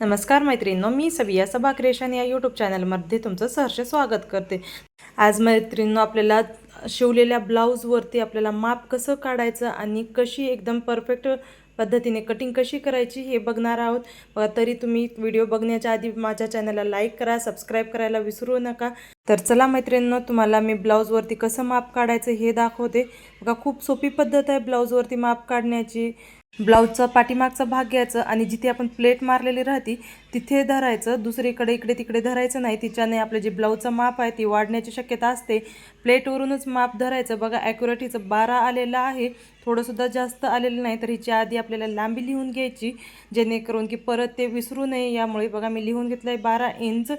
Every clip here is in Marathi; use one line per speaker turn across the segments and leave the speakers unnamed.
नमस्कार मैत्रिणींनो मी सविया सबा क्रिएशन या यूट्यूब चॅनलमध्ये तुमचं सहर्ष स्वागत करते. आज मैत्रिणींनो आपल्याला शिवलेल्या ब्लाऊजवरती आपल्याला माप कसं काढायचं आणि कशी एकदम परफेक्ट पद्धतीने कटिंग कशी करायची हे बघणार आहोत. बघा तरी तुम्ही व्हिडिओ बघण्याच्या आधी माझ्या चॅनलला लाईक करा सबस्क्राईब करायला विसरू नका. तर चला मैत्रिणींनो तुम्हाला मी ब्लाऊजवरती कसं माप काढायचं हे दाखवते. बघा खूप सोपी पद्धत आहे ब्लाऊजवरती माप काढण्याची. ब्लाऊजचा पाठीमागचा भाग घ्यायचा आणि जिथे आपण प्लेट मारलेली राहते तिथे धरायचं. दुसरीकडे इकडे तिकडे धरायचं नाही. तिच्याने आपलं जे ब्लाऊजचं माप आहे ती वाढण्याची शक्यता असते. प्लेटवरूनच माप धरायचं. बघा ॲक्युरेट हिचं बारा आलेलं आहे. थोडंसुद्धा जास्त आलेलं नाही तर हिच्या आधी आपल्याला लांबी लिहून घ्यायची जेणेकरून की परत ते विसरू नये. यामुळे बघा मी लिहून घेतलं आहे बारा इंच.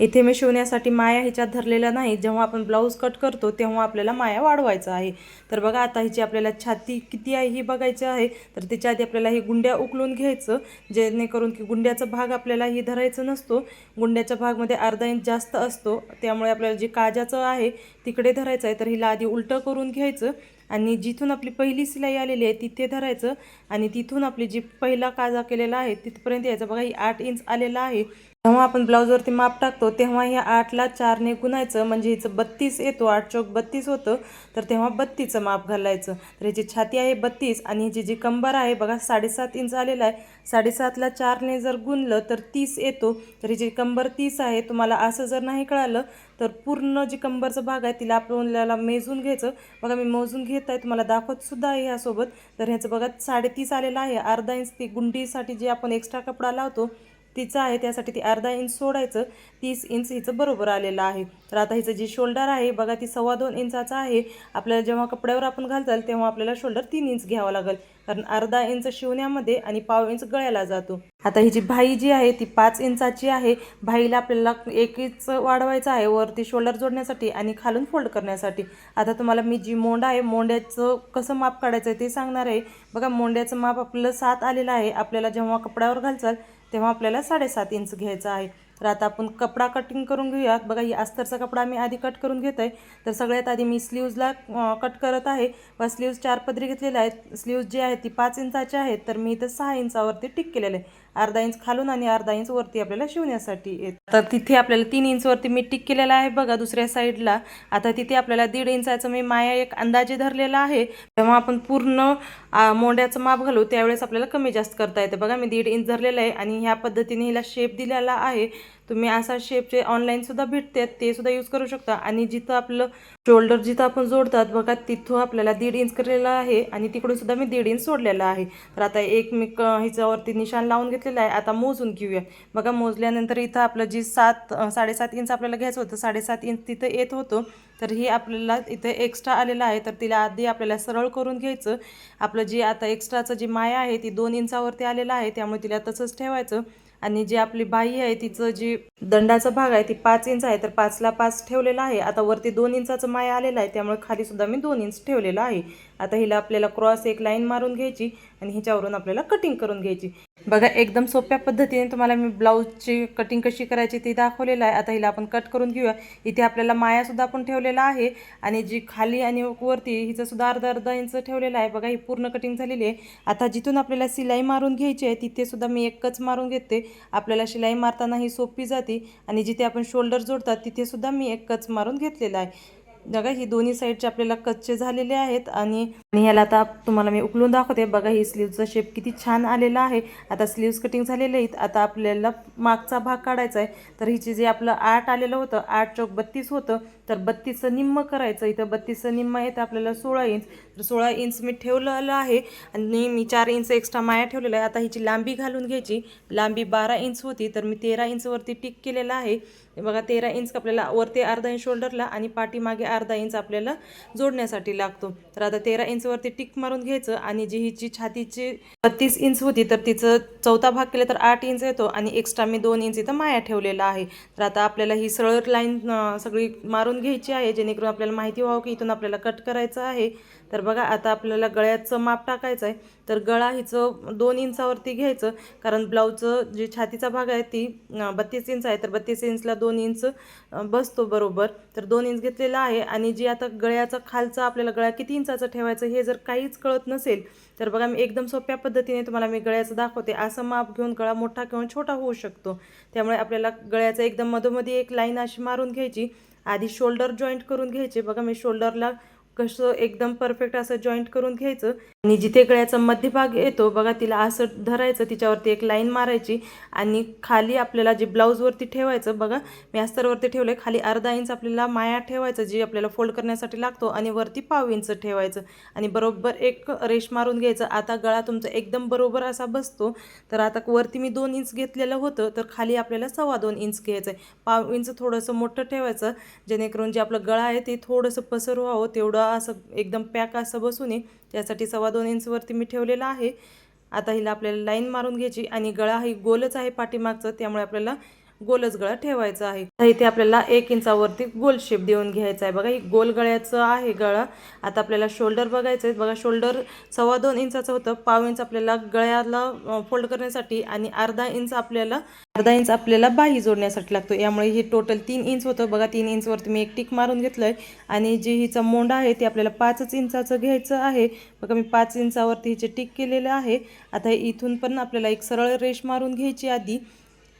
इथे मी शिवण्यासाठी माया ह्याच्यात धरलेल्या नाही जेव्हा आपण ब्लाऊज कट करतो तेव्हा आपल्याला माया वाढवायचा आहे. तर बघा आता हिची आपल्याला छाती किती आहे ही बघायची आहे. तर त्याच्या आधी आपल्याला हे गुंड्या उकलून घ्यायचं जेणेकरून की गुंड्याचा भाग आपल्याला ही धरायचं नसतो. गुंड्याच्या भागमध्ये अर्धा इंच जास्त असतो. त्यामुळे आपल्याला जे काजाचं आहे तिकडे धरायचं आहे. तर हिला आधी उलटं करून घ्यायचं आणि जिथून आपली पहिली सिलाई आलेली आहे तिथे धरायचं. आणि तिथून आपली जी पहिला काजा केलेला आहे तिथपर्यंत यायचं. बघा ही आठ इंच आलेला आहे. जेव्हा आपण ब्लाऊजवरती माप टाकतो तेव्हा ह्या आठला चारने गुणायचं म्हणजे हिचं बत्तीस येतो आठ चौक बत्तीस होतं तर तेव्हा बत्तीचं माप घालायचं. तर ह्याची छाती आहे बत्तीस आणि ह्याची जी कंबर आहे बघा साडेसात इंच आलेला आहे. साडेसातला चारने जर गुणलं तर तीस येतो. तर हिची कंबर तीस आहे. तुम्हाला असं जर नाही कळालं तर पूर्ण जी कंबरचा भाग आहे तिला आपल्याला मेजून घ्यायचं. बघा मी मोजून घेत आहे तुम्हाला दाखवत सुद्धा आहे ह्यासोबत. तर ह्याचं बघा साडेतीस आलेलं आहे. अर्धा इंच ती गुंडीसाठी जे आपण एक्स्ट्रा कपडा लावतो तिचं आहे त्यासाठी ती अर्धा इंच सोडायचं तीस इंच हिचं बरोबर आलेलं आहे. तर आता हिचं जी शोल्डर आहे बघा ती सव्वा दोन इंचाचं आहे. आपल्याला जेव्हा कपड्यावर आपण घालताल तेव्हा आपल्याला शोल्डर तीन इंच घ्यावा लागेल. कारण अर्धा इंच शिवण्यामध्ये आणि पाव इंच गळ्याला जातो. आता ही जी भाई जी आहे ती पाच इंचाची आहे. भाईला आपल्याला एक इंच वाढवायचं आहे वरती शोल्डर जोडण्यासाठी आणि खालून फोल्ड करण्यासाठी. आता तुम्हाला मी जी मोंड आहे मोंड्याचं कसं माप काढायचं आहे ते सांगणार आहे. बघा मोंड्याचं माप आपलं सात आलेलं आहे. आपल्याला जेव्हा कपड्यावर घालचाल तेव्हा आपल्याला साडेसात इंच घ्यायचा आहे. तर आता आपण कपडा कटिंग करून घेऊयात बघा ही अस्तरचा कपडा मी आधी कट करून घेत आहे तर सगळ्यात आधी मी स्लीव्जला कट करत आहे. व स्लीव्ज चार पदरी घेतलेले आहेत. स्लीव्ज जी आहे ती पाच इंचाचे आहेत. तर मी इथं सहा इंचावरती टिक केलेलं आहे. अर्धा इंच खालून आणि अर्धा इंच वरती आपल्याला शिवण्यासाठी येत. तर तिथे आपल्याला तीन इंचवरती मी टिक केलेला आहे. बघा दुसऱ्या साईडला आता तिथे आपल्याला दीड इंचाचं मी माया एक अंदाजे धरलेला आहे. तेव्हा आपण पूर्ण मोंड्याचं माप घालू त्यावेळेस आपल्याला कमी जास्त करता येतं. बघा मी दीड इंच धरलेलं आहे आणि ह्या पद्धतीने हिला शेप दिलेला आहे. तुम्ही असा शेपचे ऑनलाईनसुद्धा भेटतात ते सुद्धा यूज करू शकता. आणि जिथं आपलं शोल्डर जिथं आपण जोडतात बघा तिथं आपल्याला दीड इंच केलेलं आहे आणि तिकडून सुद्धा मी दीड इंच सोडलेला आहे. तर आता एक मी क ह्याच्यावरती निशाण लावून घेतलेलं आहे. आता मोजून घेऊया. बघा मोजल्यानंतर इथं आपलं जी सात साडेसात इंच आपल्याला घ्यायचं होतं साडेसात इंच तिथं येत होतं. तर ही आपल्याला इथे एक्स्ट्रा आलेलं आहे. तर तिला आधी आपल्याला सरळ करून घ्यायचं. आपलं जे आता एक्स्ट्राचं जी माया आहे ती दोन इंचावरती आलेलं आहे. त्यामुळे तिला तसंच ठेवायचं. आणि जी आपली बाई आहे तिचं जी दंडाचा भाग आहे ती पाच इंच आहे तर पाचला पाच ठेवलेला आहे. आता वरती दोन इंचाचं माया आलेला आहे त्यामुळे खाली सुद्धा मी दोन इंच ठेवलेलं आहे. आता हिला आपल्याला क्रॉस एक लाईन मारून घ्यायची आणि ह्याच्यावरून आपल्याला कटिंग करून घ्यायची. बघा एकदम सोप्या पद्धतीने तुम्हाला मी ब्लाऊजची कटिंग कशी करायची ती दाखवलेलं आहे. आता हिला आपण कट करून घेऊया. इथे आपल्याला मायासुद्धा आपण ठेवलेला आहे आणि जी खाली आणि वरती हिचंसुद्धा अर्धा अर्धा इंच ठेवलेलं आहे. बघा ही पूर्ण कटिंग झालेली आहे. आता जिथून आपल्याला सिलाई मारून घ्यायची आहे तिथेसुद्धा मी एकच मारून घेते. आपल्याला शिलाई मारताना ही सोपी जाते आणि जिथे आपण शोल्डर जोडतात तिथेसुद्धा मी एकच मारून घेतलेला आहे. बघा ही दोन्ही साईडचे आपल्याला कच्चे झालेले आहेत आणि आणि ह्याला आता तुम्हाला मी उकलून दाखवते. बघा ही स्लीवचा शेप किती छान आलेला आहे. आता स्लीव्स कटिंग झालेले आहेत. आता आपल्याला मागचा भाग काढायचा आहे. तर हिचे जे आपलं आठ आलेलं होतं आठ चौक बत्तीस होतं तर बत्तीसचं निम्म करायचं. इथं बत्तीसचं निम्म येतं आपल्याला सोळा इंच तर सोळा इंच मी ठेवलेलं आहे आणि मी चार इंच एक्स्ट्रा माया ठेवलेलं आहे. आता हिची लांबी घालून घ्यायची. लांबी बारा इंच होती तर मी तेरा इंचवरती टिक केलेला आहे. बघा तेरा इंच आपल्याला वरती अर्धा इंच शोल्डरला आणि पाठीमागे अर्धा इंच आपल्याला जोडण्यासाठी लागतो. तर आता तेरा इंचवरती टिक मारून घ्यायचं आणि जी हिची छातीची बत्तीस इंच होती तर तिचं चौथा भाग केला तर आठ इंच येतो आणि एक्स्ट्रा मी दोन इंच इथं माया ठेवलेला आहे. तर आता आपल्याला ही सरळ लाईन सगळी मारून घ्यायची आहे जेणेकरून आपल्याला माहिती व्हावं की इथून आपल्याला कट करायचं आहे. तर बघा आता आपल्याला गळ्याचं माप टाकायचं आहे. तर गळा हिचं दोन इंचावरती घ्यायचं कारण ब्लाऊजचं जी छातीचा भाग आहे ती बत्तीस इंच आहे. तर बत्तीस इंचला दोन इंच बसतो बरोबर. तर दोन इंच घेतलेला आहे आणि जी आता गळ्याचा खालचा आपल्याला गळा किती इंचाचं ठेवायचं हे जर काहीच कळत नसेल तर बघा मी एकदम सोप्या पद्धतीने तुम्हाला मी गळ्याचं दाखवते. असं माप घेऊन गळा मोठा किंवा छोटा होऊ शकतो. त्यामुळे आपल्याला गळ्याचा एकदम मधोमधी एक लाईन अशी मारून घ्यायची. आधी शोल्डर जॉईंट करून घ्यायचे. बघा मी शोल्डरला कसं एकदम परफेक्ट असं जॉईंट करून घ्यायचं. आणि जिथे गळ्याचा मध्यभाग येतो बघा तिला असं धरायचं तिच्यावरती एक लाईन मारायची आणि खाली आपल्याला जे ब्लाऊजवरती ठेवायचं बघा मी अस्तरवरती ठेवलं खाली अर्धा इंच आपल्याला माया ठेवायचं जी आपल्याला फोल्ड करण्यासाठी लागतो आणि वरती पाव इंच ठेवायचं. आणि बरोबर एक रेश मारून घ्यायचं. आता गळा तुमचा एकदम बरोबर असा बसतो. तर आता वरती मी दोन इंच घेतलेलं होतं तर खाली आपल्याला सव्वा दोन इंच घ्यायचं आहे पाव इंच थोडंसं मोठं ठेवायचं जेणेकरून जे आपलं गळा आहे ते थोडंसं पसर व्हावं तेवढं असं एकदम पॅक असं बसू नये त्यासाठी सव्वा दोन इंचवरती मी ठेवलेलं आहे. आता हिला आपल्याला लाईन मारून घ्यायची आणि गळा ही गोलच आहे पाठीमागचं. त्यामुळे आपल्याला गोलच गळा ठेवायचा आहे. तर इथे आपल्याला एक इंचावरती गोल शेप देऊन घ्यायचा आहे. बघा ही गोल गळ्याचं आहे गळा. आता आपल्याला शोल्डर बघायचं आहे. बघा शोल्डर सव्वा दोन इंचाचं होतं. पाव इंच आपल्याला गळ्याला फोल्ड करण्यासाठी आणि अर्धा इंच आपल्याला अर्धा इंच आपल्याला बाही जोडण्यासाठी लागतो. यामुळे हे टोटल तीन इंच होतं. बघा तीन इंचवरती मी एक टिक मारून घेतलं आहे आणि जे हिचा मोंडा आहे ते आपल्याला पाचच इंचाचं घ्यायचं आहे. बघा मी पाच इंचावरती हिचे टिक केलेलं आहे. आता इथून पण आपल्याला एक सरळ रेष मारून घ्यायची आधी.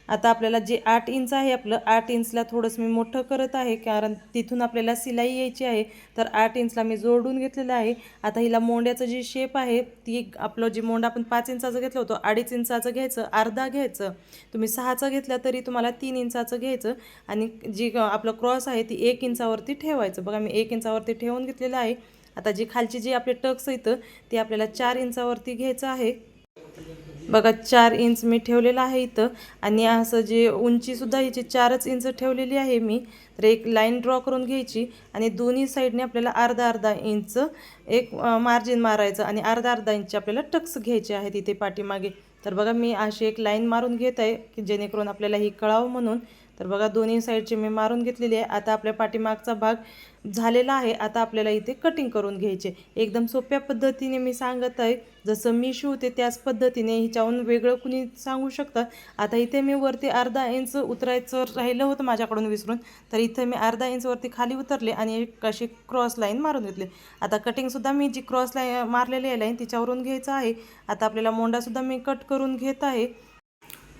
आता आपल्याला जे आठ इंच आहे आपलं आठ इंचला थोडंसं मी मोठं करत आहे कारण तिथून आपल्याला सिलाई यायची आहे तर आठ इंचला मी जोडून घेतलेलं आहे. आता हिला मोंड्याचं जी शेप आहे ती आपलं जे मोंडा आपण पाच इंचाचं घेतलं होतं अडीच इंचाचं घ्यायचं अर्धा घ्यायचं. तुम्ही सहाचं घेतलं तरी तुम्हाला तीन इंचाचं घ्यायचं आणि जी आपलं क्रॉस आहे ती एक इंचावरती ठेवायचं. बघा मी एक इंचावरती ठेवून घेतलेलं आहे. आता जी खालची जी आपले टक्स येतं ते आपल्याला चार इंचावरती घ्यायचं आहे. बघा चार इंच मी ठेवलेलं आहे इथं. आणि असं जे उंचीसुद्धा याची चारच इंच ठेवलेली आहे मी. तर एक लाईन ड्रॉ करून घ्यायची आणि दोन्ही साईडने आपल्याला अर्धा अर्धा इंच एक मार्जिन मारायचं आणि अर्धा अर्धा इंच आपल्याला टक्स घ्यायचे आहेत इथे पाठीमागे. तर बघा मी अशी एक लाईन मारून घेत आहे की जेणेकरून आपल्याला ही कळावं म्हणून तर बघा दोन्ही साईडची मी मारून घेतलेली आहे. आता आपल्या पाठीमागचा भाग झालेला आहे. आता आपल्याला इथे कटिंग करून घ्यायचे. एकदम सोप्या पद्धतीने मी सांगत आहे. जसं मी शिवते त्याच पद्धतीने हिच्याहून वेगळं कुणी सांगू शकतं. आता इथे मी वरती अर्धा इंच उतरायचं राहिलं होतं माझ्याकडून विसरून. तर इथं मी अर्धा इंचवरती खाली उतरले आणि एक अशी क्रॉस लाईन मारून घेतली. आता कटिंगसुद्धा मी जी क्रॉस लाईन मारलेली आहे लाईन तिच्यावरून घ्यायचं आहे. आता आपल्याला मोंडासुद्धा मी कट करून घेत आहे.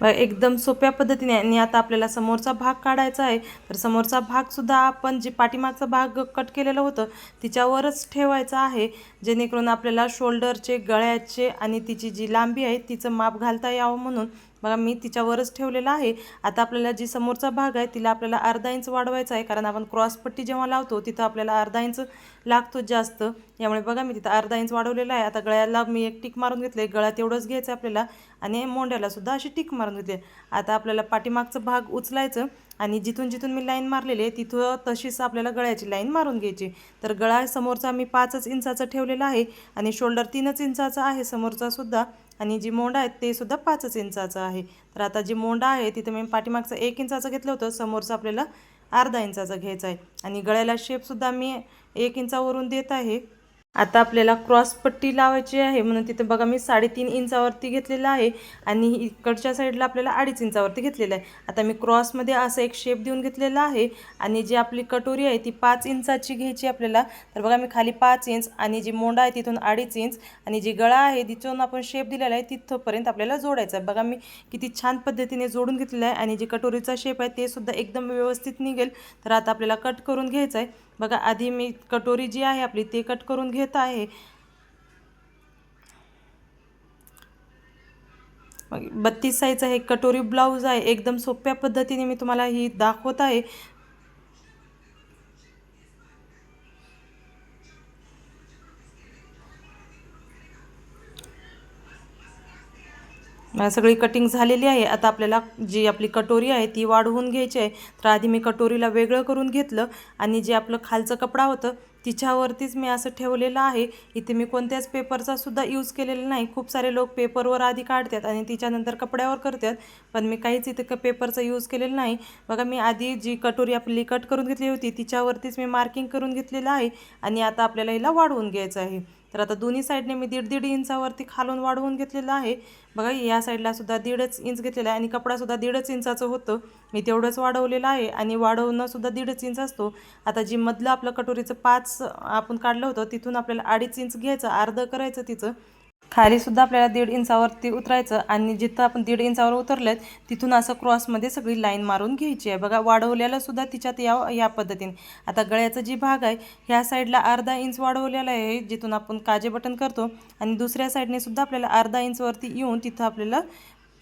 एकदम सोप्या पद्धतीने आणि आता आपल्याला समोरचा भाग काढायचा आहे. तर समोरचा भागसुद्धा आपण जे पाठीमागचा भाग कट केलेलं होतं तिच्यावरच ठेवायचा आहे. जेणेकरून आपल्याला शोल्डरचे गळ्याचे आणि तिची जी लांबी आहे तिचं माप घालता यावं म्हणून बघा मी तिच्यावरच ठेवलेला आहे. आता आपल्याला जी समोरचा भाग आहे तिला आपल्याला अर्धा इंच वाढवायचा आहे. कारण आपण क्रॉसपट्टी जेव्हा लावतो तिथं आपल्याला अर्धा इंच लागतो जास्त. यामुळे बघा मी तिथं अर्धा इंच वाढवलेला आहे. आता गळ्याला मी एक टिक मारून घेतलं गळा तेवढंच घ्यायचं आपल्याला. आणि मोंड्याला सुद्धा अशी टिक मारून घेतली आता आपल्याला पाठीमागचं भाग उचलायचं आणि जिथून जिथून मी लाईन मारलेली आहे तिथं तशीच आपल्याला गळ्याची लाईन मारून घ्यायची. तर गळा समोरचा मी पाचच इंचाचा ठेवलेला आहे आणि शोल्डर तीनच इंचाचा आहे. समोरचा सुद्धा आणि जी मोंडा आहे ते सुद्धा पाचच इंचाचं आहे. तर आता जी मोंडा आहे तिथं मी पाठीमागचं एक इंचाचं घेतलं होतं समोरचं आपल्याला अर्धा इंचाचं घ्यायचं आहे. आणि गळ्याला शेपसुद्धा मी एक इंचावरून देत आहे. आता आपल्याला क्रॉस पट्टी लावायची आहे म्हणून तिथं बघा मी साडेतीन इंचावरती घेतलेलं आहे आणि इकडच्या साईडला आपल्याला अडीच इंचावरती घेतलेलं आहे. आता मी क्रॉसमध्ये असं एक शेप देऊन घेतलेला आहे आणि जी आपली कटोरी आहे ती पाच इंचाची घ्यायची आपल्याला. तर बघा मी खाली पाच इंच आणि जी मोंडा आहे तिथून अडीच इंच आणि जी गळा आहे तिथून आपण शेप दिलेला आहे तिथंपर्यंत आपल्याला जोडायचं आहे. बघा मी किती छान पद्धतीने जोडून घेतलेलं आहे आणि जी कटोरीचा शेप आहे ते सुद्धा एकदम व्यवस्थित निघेल. तर आता आपल्याला कट करून घ्यायचं आहे. बघा आधी मी कटोरी जी आहे आपली ते कट करून घेत आहे. बत्तीस साईजचा हे कटोरी ब्लाऊज आहे. एकदम सोप्या पद्धतीने मी तुम्हाला ही दाखवत आहे. सगळी कटिंग झालेली आहे. आता आपल्याला जी आपली कटोरी आहे ती वाढवून घ्यायची आहे. तर आधी मी कटोरीला वेगळं करून घेतलं आणि जे आपलं खालचं कपडा होतं तिच्यावरतीच मी असं ठेवलेलं आहे. इथे मी कोणत्याच पेपरचा सुद्धा यूज केलेला नाही. खूप सारे लोक पेपरवर आधी काढतात आणि तिच्यानंतर कपड्यावर करतात. पण मी काहीच इथे क पेपरचा यूज केलेला नाही. बघा मी आधी जी कटोरी आपली कट करून घेतली होती तिच्यावरतीच मी मार्किंग करून घेतलेलं आहे आणि आता आपल्याला हिला वाढवून घ्यायचं आहे. तर आता दोन्ही साईडने मी दीड दीड इंचावरती खालून वाढवून घेतलेलं आहे. बघा या साईडला सुद्धा दीडच इंच घेतलेला आहे आणि कपडासुद्धा दीडच इंचाचं होतं. मी तेवढंच वाढवलेलं आहे आणि वाढवणंसुद्धा दीडच इंच असतो. आता जी मधलं आपलं कटोरीचं पाच आपण काढलं होतं तिथून आपल्याला अडीच इंच घ्यायचं अर्धं करायचं तिचं. खाली सुद्धा आपल्याला दीड इंचावरती उतरायचं आणि जिथं आपण दीड इंचावर उतरलेत तिथून असं क्रॉसमध्ये सगळी लाईन मारून घ्यायची आहे. बघा वाढवलेलं सुद्धा तिच्यात या या पद्धतीने. आता गळ्याचा जी भाग आहे ह्या साईडला अर्धा इंच वाढवलेला आहे जिथून आपण काजे बटन करतो आणि दुसऱ्या साईडने सुद्धा आपल्याला अर्धा इंचवरती येऊन तिथं आपल्याला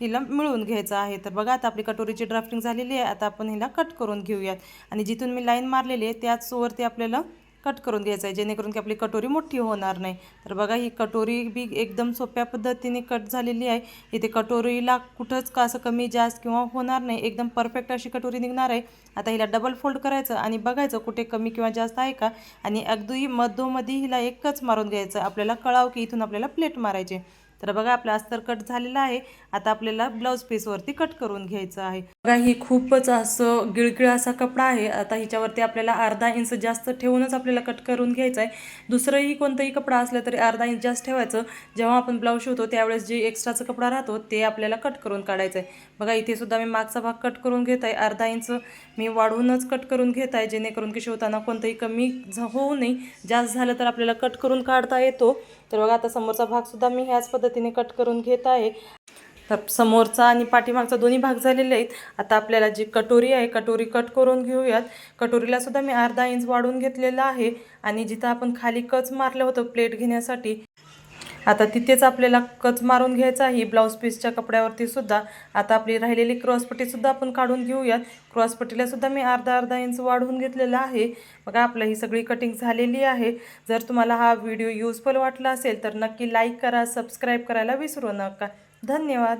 हिला मिळवून घ्यायचं आहे. तर बघा आता आपली कटोरीची ड्राफ्टिंग झालेली आहे. आता आपण हिला कट करून घेऊयात. आणि जिथून मी लाईन मारलेली आहे त्याचवरती आपल्याला कट करून घ्यायचं आहे जेणेकरून की आपली कटोरी मोठी होणार नाही. तर बघा ही कटोरी बी एकदम सोप्या पद्धतीने कट झालेली आहे. इथे कटोरीला कुठंच का असं कमी जास्त किंवा होणार नाही. एकदम परफेक्ट अशी कटोरी निघणार आहे. आता हिला डबल फोल्ड करायचं आणि बघायचं कुठे कमी किंवा जास्त आहे का. आणि अगदी मधोमधी हिला एकच मारून घ्यायचं. आपल्याला कळाव की इथून आपल्याला प्लेट मारायचे. तर बघा आपला अस्तर कट झालेला आहे. आता आपल्याला ब्लाऊज पीसवरती कट करून घ्यायचं आहे. बघा ही खूपच असं गिळगिळ असा कपडा आहे. आता हिच्यावरती आपल्याला अर्धा इंच जास्त ठेवूनच आपल्याला कट करून घ्यायचं आहे. दुसरंही कोणतंही कपडा असलं तरी अर्धा इंच जास्त ठेवायचं. जेव्हा आपण ब्लाऊज शिवतो त्यावेळेस जे एक्स्ट्राचा कपडा राहतो ते आपल्याला कट करून काढायचं आहे बघा इथे सुद्धा मी मागचा भाग कट करून घेत आहे. अर्धा इंच मी वाढवूनच कट करून घेत आहे. जेणेकरून की शिवताना कोणतंही कमी होऊ नये. जास्त झालं तर आपल्याला कट करून काढता येतो. तर बघा आता समोरचा भागसुद्धा मी ह्याच पद्धतीने कट करून घेत आहे. तर समोरचा आणि पाठीमागचा दोन्ही भाग झालेले आहेत. आता आपल्याला जी कटोरी आहे कटोरी कट करून घेऊयात. कटोरीला सुद्धा मी अर्धा इंच वाढवून घेतलेला आहे. आणि जिथं आपण खाली कच मारलं होतं प्लेट घेण्यासाठी आता तिथेच आपल्याला कच मारून घ्यायचा आहे. ब्लाऊज पीसच्या कपड्यावरती सुद्धा आता आपली राहिलेली क्रॉसपट्टी सुद्धा आपण काढून घेऊयात. क्रॉसपट्टीला सुद्धा मी अर्धा अर्धा इंच वाढवून घेतलेला आहे. बघा आपलं ही सगळी कटिंग झालेली आहे. जर तुम्हाला हा व्हिडिओ युजफुल वाटला असेल तर नक्की लाईक करा सबस्क्राईब करायला विसरू नका. धन्यवाद.